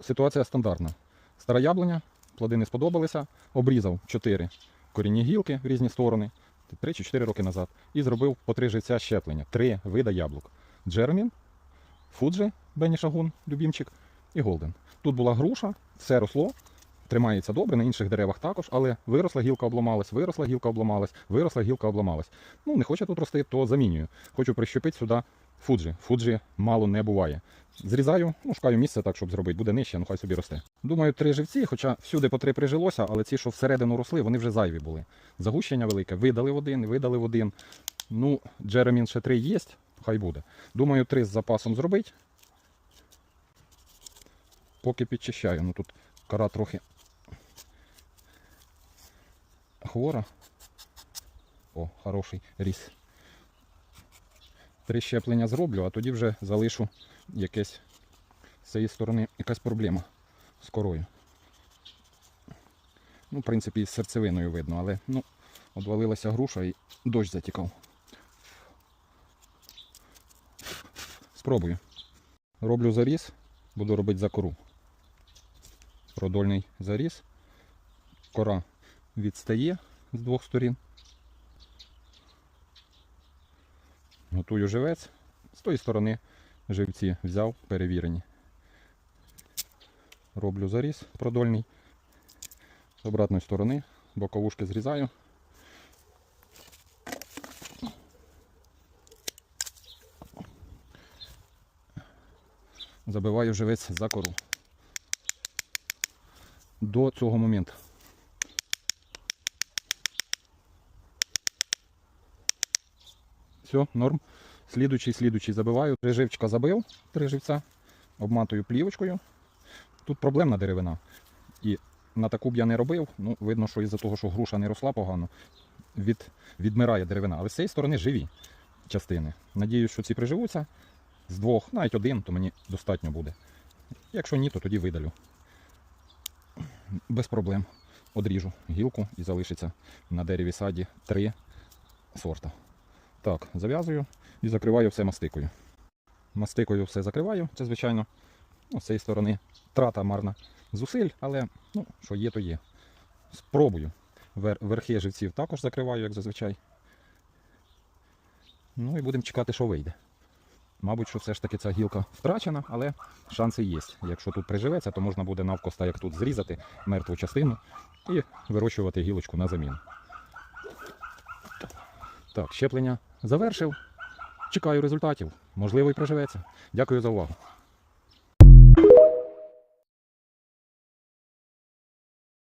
Ситуація стандартна. Стара яблуня, плоди не сподобалися, обрізав 4 корінні гілки в різні сторони, 3 чи 4 роки назад, і зробив по три живця щеплення. Три вида яблук. Джеремін, Фуджи, Бенні Шагун, любімчик, і Голден. Тут була груша, все росло, тримається добре, на інших деревах також, але виросла гілка обламалась, виросла гілка обламалась, виросла гілка обламалась. Ну, не хоче тут рости, то замінюю. Хочу прищепити сюди Фуджи. Фуджи мало не буває. Зрізаю, ну, шукаю місце так, щоб зробити. Буде нижче, ну хай собі росте. Думаю, три живці, хоча всюди по три прижилося, але ці, що всередину росли, вони вже зайві були. Загущення велике. Видали в один, видали в один. Ну, Джеремін ще три є, хай буде. Думаю, три з запасом зробити. Поки підчищаю. Ну тут кора трохи хвора. О, хороший ріс. Три щеплення зроблю, а тоді вже залишу якесь з цієї сторони якась проблема з корою. Ну, в принципі, з серцевиною видно, але ну, одвалилася груша і дощ затікав. Спробую. Роблю заріз, буду робити за кору. Продольний заріз. Кора відстає з двох сторін. Готую живець. З тої сторони живці взяв, перевірені. Роблю заріз продольний. З обратної сторони боковушки зрізаю. Забиваю живець за кору. До цього моменту. Все, норм. Слідуючий, слідуючий забиваю. Три живчика забив, три живця. Обматую плівочкою. Тут проблемна деревина. І на таку б я не робив. Ну, видно, що із-за того, що груша не росла погано, від, відмирає деревина. Але з цієї сторони живі частини. Надіюсь, що ці приживуться. З двох, навіть один, то мені достатньо буде. Якщо ні, то тоді видалю. Без проблем. Одріжу гілку і залишиться на дереві саді три сорта. Так, зав'язую і закриваю все мастикою. Мастикою все закриваю, це звичайно. Ну, з цієї сторони трата марна зусиль, але ну, що є, то є. Спробую. Вер- верхи живців також закриваю, як зазвичай. Ну і будемо чекати, що вийде. Мабуть, що все ж таки ця гілка втрачена, але шанси є. Якщо тут приживеться, то можна буде навкоста, як тут, зрізати мертву частину і вирощувати гілочку на заміну. Так, щеплення завершив. Чекаю результатів. Можливо, і проживеться. Дякую за увагу.